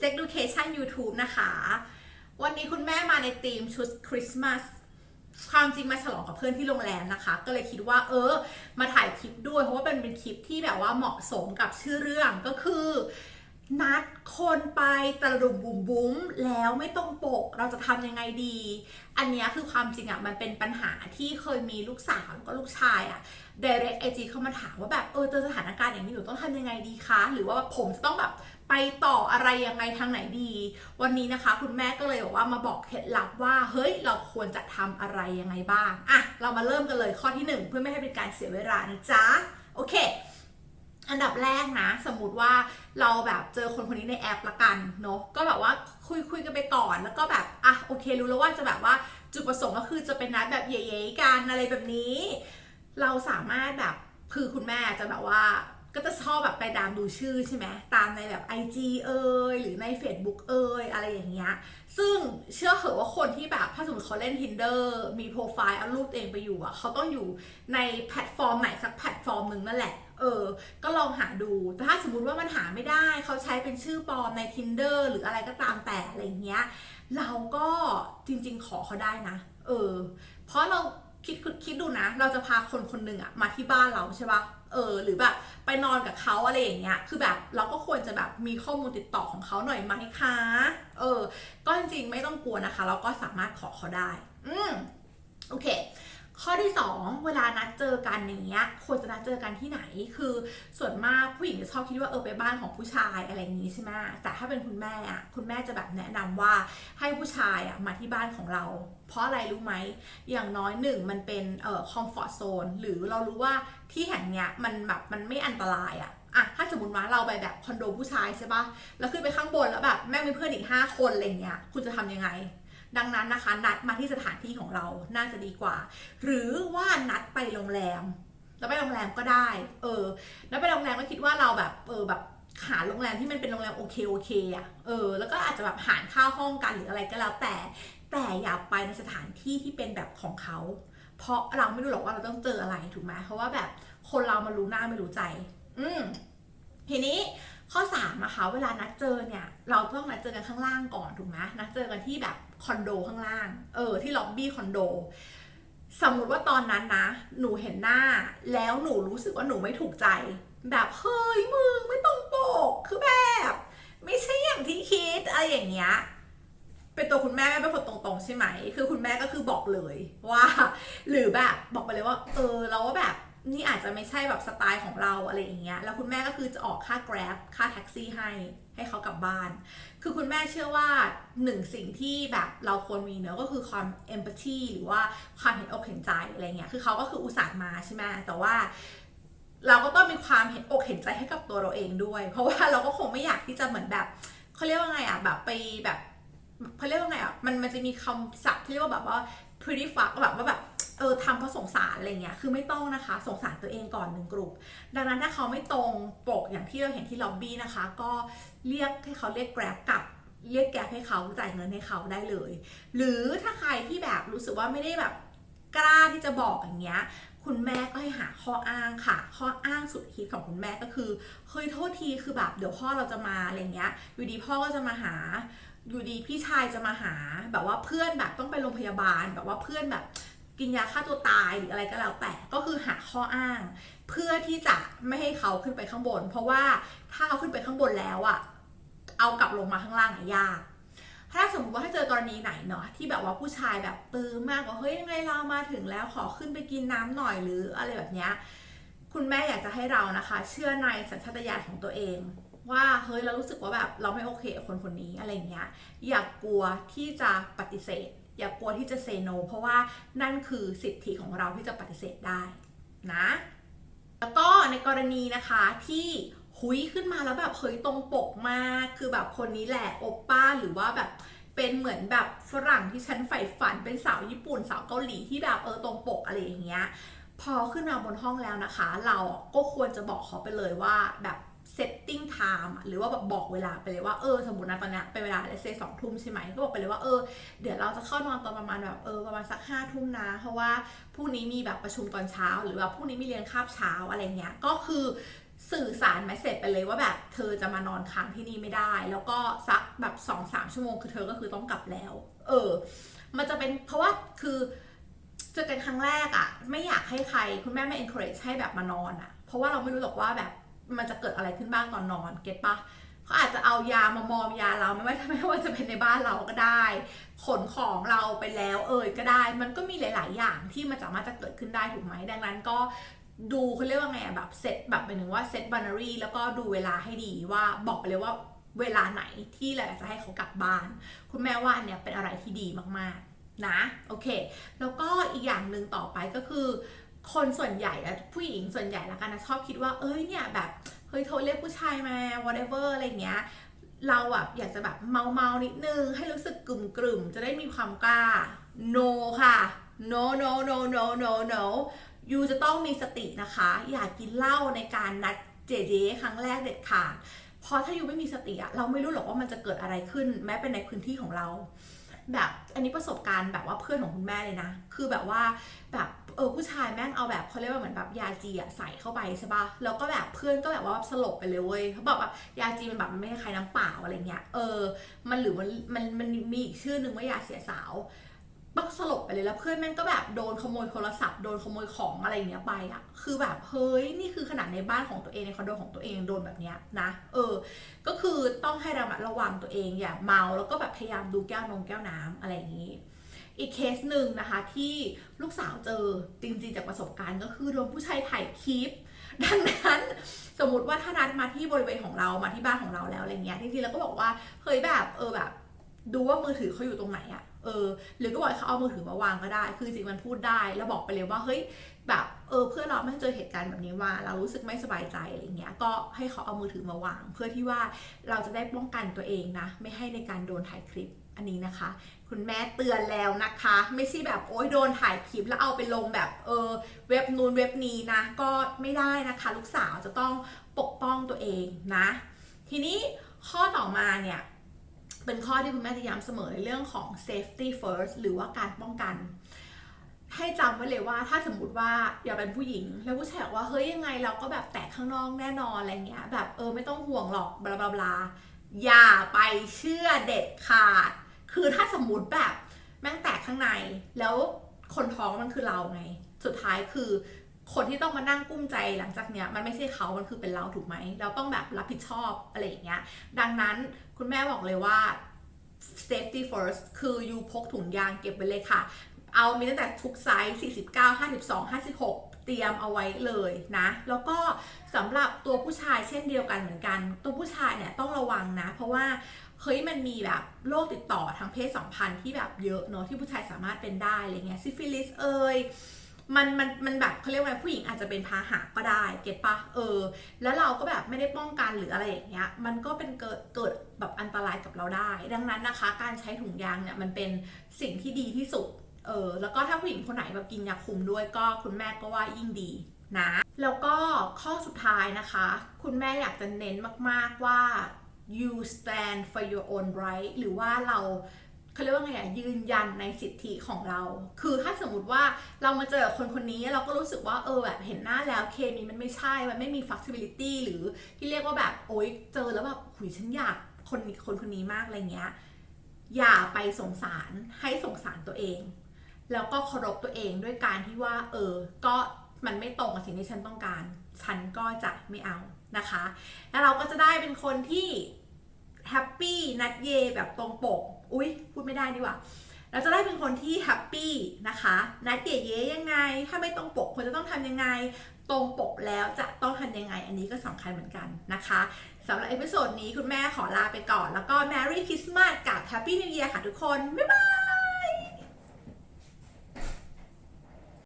Sex Education YouTube นะคะ วันนี้คุณแม่มาในธีมชุดคริสต์มาสความจริงมาฉลองกับเพื่อนที่โรงแรมนะคะ ก็เลยคิดว่าเออ มาถ่ายคลิปด้วย เพราะว่าเป็นเป็นคลิปที่แบบว่าเหมาะสมกับชื่อเรื่องก็คือ นัดคนไปตะลุมบุ่มบุ้มแล้วไม่ตรงปกเราจะทำยังไงดี อันนี้คือความจริงอะมันเป็นปัญหาที่เคยมีลูกสาวแล้วก็ลูกชายอะ direct IG เข้ามาถามว่าแบบเออเจอสถานการณ์อย่างนี้หนูต้องทำยังไงดีคะ หรือว่าผมจะต้องแบบ ไปต่ออะไรยังไงทางไหนดี วันนี้นะคะ คุณแม่ก็เลยบอกว่ามาบอกเคล็ดลับว่า เฮ้ยเราควรจะทำอะไรยังไงบ้างอะเรามาเริ่มกันเลยข้อที่หนึ่งเพื่อไม่ให้เป็นการเสียเวลานะจ๊ะโอเค อันดับแรกนะ สมมติว่าเราแบบเจอคนคนนี้ในแอปละกันเนาะก็แบบว่าคุยคุยกันไปก่อนแล้วก็แบบอะโอเค รู้แล้วว่าจะแบบว่าจุดประสงค์ก็คือจะเป็นนัดแบบเย่ๆกันอะไรแบบนี้ เราสามารถแบบคือคุณแม่จะแบบว่า ก็จะชอบแบบไปตามดูชื่อใช่ไหมตามในแบบ IG เอ่ยหรือใน Facebook เอ่ยอะไรอย่างเงี้ยซึ่งเชื่อเหอะว่าคนที่แบบถ้าสมมติเขาเล่น Tinder มีโปรไฟล์เอารูปตัวเองไปอยู่อะเขาต้องอยู่ในแพลตฟอร์มไหนสักแพลตฟอร์มหนึ่งนั่นแหละเออ ก็ลองหาดู แต่ถ้าสมมติว่ามันหาไม่ได้ เขาใช้เป็นชื่อปลอมใน Tinder หรืออะไรก็ตามแต่อะไรเงี้ย เราก็จริงๆขอเขาได้นะ เออ เพราะเราคิดคิดคิดดูนะ เราจะพาคนคนหนึ่งอะมาที่บ้านเราใช่ปะ เออหรือแบบไปนอนกับเขาอะไรอย่างเงี้ยคือแบบเราก็ควรจะแบบมีข้อมูลติดต่อของเขาหน่อยไหมคะเออก็จริงๆไม่ต้องกลัวนะคะ เราก็สามารถขอเขาได้ อืมโอเค ข้อที่ 2 เวลานัดเจอกันอย่างเงี้ยควรจะนัดเจอกันที่ไหน คือส่วนมากผู้หญิงจะชอบคิดว่าเออไปบ้านของผู้ชายอะไรอย่างงี้ใช่ไหมแต่ถ้าเป็นคุณแม่อะคุณแม่จะแบบแนะนำว่าให้ผู้ชายอะมาที่บ้านของเรา เพราะอะไรรู้ไหม อย่างน้อยหนึ่งมันเป็นเอ่อคอมฟอร์ z โซนหรือเรารู้ว่าที่แห่งเนี้ยมันแบบมันไม่อันตรายอะอะถ้าสมมติว่าเราไปแบบคอนโดผู้ชายใช่ปะแล้วขึ้นไปข้างบนแล้วแบบแม่งมีเพื่อนอีก 5 คนอะไรเงี้ยคุณจะทำยังไง ดังนั้นนะคะนัดมาที่สถานที่ของเราน่าจะดีกว่า หรือว่านัดไปโรงแรม แล้วไปโรงแรมก็ได้ เออ แล้วไปโรงแรมก็คิดว่าเราแบบเออแบบหาโรงแรมที่มันเป็นโรงแรมโอเคโอเคอะเออ แล้วก็อาจจะแบบหารค่าห้องกันหรืออะไรก็แล้วแต่ แต่อย่าไปในสถานที่ที่เป็นแบบของเขา เพราะเราไม่รู้หรอกว่าเราต้องเจออะไรถูกไหมเพราะว่าแบบคนเรามารู้หน้าไม่รู้ใจ อืมทีนี้ ข้อ3นะคะเวลานัดเจอเนี่ยเราต้องนัดเจอกันข้างล่างก่อนถูกไหมนัดเจอกันที่แบบคอนโดข้างล่าง เออที่ล็อบบี้คอนโดสมมุติว่าตอนนั้นนะ หนูเห็นหน้า แล้วหนูรู้สึกว่าหนูไม่ถูกใจ แบบเฮ้ยมึงไม่ตรงปกคือแบบ ไม่ใช่อย่างที่คิดอะไรอย่างเงี้ยเป็นตัวคุณแม่แม่เป็นคนตรงๆใช่ไหม คือคุณแม่ก็คือบอกเลยว่า หรือแบบบอกไปเลยว่า เออเราว่าแบบ นี่อาจจะไม่ใช่แบบสไตล์ของเราอะไรอย่างเงี้ย แล้วคุณแม่ก็คือจะออกค่า Grab ค่าแท็กซี่ให้ให้เขากลับบ้าน คือคุณแม่เชื่อว่าหนึ่งสิ่งที่แบบเราควรมีเนอะก็คือความ empathy หรือว่าความเห็นอกเห็นใจอะไรเงี้ย คือเขาก็คืออุตส่าห์มาใช่ไหมแต่ว่าเราก็ต้องมีความเห็นอกเห็นใจให้กับตัวเราเองด้วย เพราะว่าเราก็คงไม่อยากที่จะเหมือนแบบเขาเรียกว่าไงอะแบบไปแบบเขาเรียกว่าไงอะมันมันจะมีคำศัพท์ที่เรียกว่าแบบว่า pretty fuck แบบว่าแบบ เออทำเพราะสงสารอะไรเงี้ยคือไม่ต้องนะคะ สงสารตัวเองก่อนหนึ่งกลุ่มดังนั้นถ้าเขาไม่ตรงปกอย่างที่เราเห็นที่ล็อบบี้นะคะ ก็เรียกให้เขาเรียกแกร็บกลับเรียกแกร็บให้เขาจ่ายเงินให้เขาได้เลย หรือถ้าใครที่แบบรู้สึกว่าไม่ได้แบบกล้าที่จะบอกอย่างเงี้ยคุณแม่ก็ให้หาข้ออ้างค่ะ ข้ออ้างสุดฮิตของคุณแม่ก็คือเฮ้ยโทษทีคือแบบเดี๋ยวพ่อเราจะมาอะไรเงี้ยอยู่ดีพ่อก็จะมาหาอยู่ดีพี่ชายจะมาหาแบบว่าเพื่อนแบบต้องไปโรงพยาบาลแบบว่าเพื่อนแบบ กินยาฆ่าตัวตายหรืออะไรก็แล้วแต่ก็คือหาข้ออ้าง เพื่อที่จะไม่ให้เขาขึ้นไปข้างบน เพราะว่าถ้าเขาขึ้นไปข้างบนแล้วอะเอากลับลงมาข้างล่างอะยากถ้าสมมติว่าถ้าเจอกรณีไหนเนาะที่แบบว่าผู้ชายแบบตื้อมากว่าเฮ้ยยังไงเรามาถึงแล้วขอขึ้นไปกินน้ำหน่อยหรืออะไรแบบเนี้ยคุณแม่อยากจะให้เรานะคะ เชื่อในสัญชาตญาณของตัวเอง ว่าเฮ้ยเรารู้สึกว่าแบบเราไม่โอเคกับคนคนนี้อะไรเงี้ยอย่ากกลัวที่จะปฏิเสธ อย่ากลัวที่จะเซโนเพราะว่านั่นคือสิทธิของเราที่จะปฏิเสธได้นะ แล้วก็ในกรณีนะคะที่หุยขึ้นมาแล้วแบบเฮ้ยตรงปกมาก คือแบบคนนี้แหละโอปป้าหรือว่าแบบเป็นเหมือนแบบฝรั่งที่ฉันใฝ่ฝันเป็นสาวญี่ปุ่นสาวเกาหลีที่แบบเออตรงปกอะไรอย่างเงี้ยพอขึ้นมาบนห้องแล้วนะคะ เราก็ควรจะบอกเขาไปเลยว่าแบบ setting time หรือว่าแบบบอกเวลาไปเลยว่าเออสมมตินะตอนนี้เป็นเวลาเลเซสองทุ่มใช่ไหมก็บอกไปเลยว่าเออเดี๋ยวเราจะเข้านอนตอนประมาณแบบเออประมาณสักห้าทุ่มนะ เพราะว่าพรุ่งนี้มีแบบประชุมตอนเช้า หรือแบบพรุ่งนี้มีเรียนคาบเช้าอะไรเงี้ยก็คือสื่อสารแมสเซจไปเลยว่าแบบเธอจะมานอนค้างที่นี่ไม่ได้ แล้วก็สักแบบสองสามชั่วโมงคือเธอก็คือต้องกลับแล้ว เออ มันจะเป็นเพราะว่าคือเจอกันครั้งแรกอะไม่อยากให้ใครคุณแม่ไม่ encourage ให้แบบมานอนอะเพราะว่าเราไม่รู้หรอกว่าแบบ มันจะเกิดอะไรขึ้นบ้างตอนนอนเก็ตปะเขาอาจจะเอายามามอมยาเราไม่ว่าไม่ว่าจะเป็นในบ้านเราก็ได้ ขนของเราไปแล้วเอ่ยก็ได้ มันก็มีหลาย ๆ อย่างที่มันสามารถจะเกิดขึ้นได้ถูกไหมดังนั้นก็ดูเขาเรียกว่าไงแบบเซตแบบเป็นถึงว่าเซตบันนารีแล้วก็ดูเวลาให้ดีว่าบอกไปเลยว่าเวลาไหนที่เราอยากจะให้เขากลับบ้าน คุณแม่ว่านเนี้ยเป็นอะไรที่ดีมากๆนะโอเค แล้วก็อีกอย่างหนึ่งต่อไปก็คือ คนส่วนใหญ่อะผู้หญิงส่วนใหญ่ละกันนะชอบคิดว่าเอ้ยเนี่ยแบบเฮ้ยโทรเรียกผู้ชายมา whatever อะไรเงี้ยเราอะอยากจะแบบเมาเมานิดนึง ให้รู้สึกกลุ่มกลุ่มๆจะได้มีความกล้า no ค่ะ no no no no no no ยูจะต้องมีสตินะคะ อย่ากินเหล้าในการนัดเจเจครั้งแรกเด็ดขาดเพราะถ้ายูไม่มีสติอะเราไม่รู้หรอกว่ามันจะเกิดอะไรขึ้น แม้เป็นในพื้นที่ของเรา แบบอันนี้ประสบการณ์แบบว่าเพื่อนของคุณแม่เลยนะ คือแบบว่าแบบเออผู้ชายแม่งเอาแบบเขาเรียกว่าเหมือนแบบยาจีอะใส่เข้าไปใช่ปะแล้วก็แบบเพื่อนก็แบบว่าสลบไปเลยเว้ยเขาบอกแบบยาจีมันแบบมันไม่คล้ายน้ำเปล่าอะไรเงี้ยเออ มันหรือมันมันมันมีอีกชื่อหนึ่งว่ายาเสียสาว บักสลบไปเลยแล้วเพื่อนแม่งก็แบบโดนขโมยโทรศัพท์โดนขโมยของอะไรอย่างเงี้ยไปอะคือแบบเฮ้ยนี่คือขนาดในบ้านของตัวเองในคอนโดของตัวเองโดนแบบเนี้ยนะ เออ ก็คือต้องให้ระมัดระวังตัวเองอย่าเมาแล้วก็แบบพยายามดูแก้วนงแก้วน้ำอะไรอย่างนี้ อีกเคสหนึ่งนะคะที่ลูกสาวเจอจริงๆจากประสบการณ์ก็คือโดนผู้ชายถ่ายคลิปดังนั้นสมมติว่าถ้านัดมาที่บริเวณของเรามาที่บ้านของเราแล้วอะไรเงี้ยจริงๆแล้วก็บอกว่าเฮ้ยแบบเออแบบ ดูว่ามือถือเขาอยู่ตรงไหนอะเออ หรือก็บอกเขาเอามือถือมาวางก็ได้ คือจริงมันพูดได้ แล้วบอกไปเลยว่า เฮ้ย แบบ เออ เพื่อนเราไม่เจอเหตุการณ์แบบนี้ว่า เรารู้สึกไม่สบายใจอะไรเงี้ย ก็ให้เขาเอามือถือมาวาง เพื่อที่ว่าเราจะได้ป้องกันตัวเองนะ ไม่ให้ในการโดนถ่ายคลิป อันนี้นะคะ คุณแม่เตือนแล้วนะคะ ไม่ใช่แบบโอ๊ยโดนถ่ายคลิปแล้วเอาไปลงแบบ เออ เว็บนูนเว็บนี้นะ ก็ไม่ได้นะคะ ลูกสาวจะต้องปกป้องตัวเองนะ ทีนี้ข้อต่อมาเนี่ย เป็นข้อที่คุณแม่จะย้ำเสมอในเรื่องของ safety first หรือว่าการป้องกัน ให้จำไว้เลยว่าถ้าสมมติว่าอย่าเป็นผู้หญิง แล้วผู้ชายบอกว่าเฮ้ยยังไงเราก็แบบแตะข้างนอกแน่นอนอะไรเงี้ยแบบเออไม่ต้องห่วงหรอกบลาบลาบลาอย่าไปเชื่อเด็ดขาด คือถ้าสมมติแบบแม่งแตกข้างในแล้วคนท้องมันคือเราไง สุดท้ายคือ คนที่ต้องมานั่งกุ้มใจหลังจากเนี้ยมันไม่ใช่เขา มันคือเป็นเราถูกไหม เราต้องแบบรับผิดชอบอะไรอย่างเงี้ย ดังนั้นคุณแม่บอกเลยว่า safety first คือยูพกถุงยางเก็บไว้เลยค่ะ เอามีตั้งแต่ทุกไซส์49 52 56 เตรียมเอาไว้เลยนะ แล้วก็สำหรับตัวผู้ชายเช่นเดียวกันเหมือนกัน ตัวผู้ชายเนี่ยต้องระวังนะ เพราะว่าเฮ้ยมันมีแบบโรคติดต่อทางเพศสัมพันธ์ที่แบบเยอะเนอะที่ผู้ชายสามารถเป็นได้อะไรเงี้ยซิฟิลิสเอย มันมันมันแบบเขาเรียกว่าผู้หญิงอาจจะเป็นพาหะก็ได้เก็ตปะเออ แล้วเราก็แบบไม่ได้ป้องกันหรืออะไรอย่างเงี้ยมันก็เป็นเกิดเกิดแบบอันตรายกับเราได้ ดังนั้นนะคะ การใช้ถุงยางเนี่ยมันเป็นสิ่งที่ดีที่สุดเออแล้วก็ถ้าผู้หญิงคนไหนแบบกินยาคุมด้วยก็คุณแม่ก็ว่ายิ่งดีนะแล้วก็ข้อสุดท้ายนะคะ คุณแม่อยากจะเน้นมาก ๆว่า you stand for your own right หรือว่าเรา เขาเรียกว่าไงอะยืนยันในสิทธิของเรา คือถ้าสมมติว่าเรามาเจอคนคนนี้เราก็รู้สึกว่าเออแบบเห็นหน้าแล้วเคมีมันไม่ใช่ มันไม่มี flexibility หรือที่เรียกว่าแบบโอ๊ยเจอแล้วแบบหุยฉันอยากคนคนคนนี้มากอะไรเงี้ย อย่าไปสงสารให้สงสารตัวเอง แล้วก็เคารพตัวเองด้วยการที่ว่า เออ ก็มันไม่ตรงกับสิ่งที่ฉันต้องการ ฉันก็จะไม่เอานะคะ แล้วเราก็จะได้เป็นคนที่แฮปปี้นัดเยแบบตรงปก อุ๊ย พูดไม่ได้ดีกว่า เราจะได้เป็นคนที่แฮปปี้นะคะ นัดเยเยยังไง ถ้าไม่ตรงปกควรจะต้องทำยังไง ตรงปกแล้วจะต้องทำยังไง อันนี้ก็สำคัญเหมือนกันนะคะสำหรับเอพิโซดนี้คุณแม่ขอลาไปก่อน แล้วก็ Merry Christmas กับ Happy New Year ค่ะทุกคน บ๊ายบาย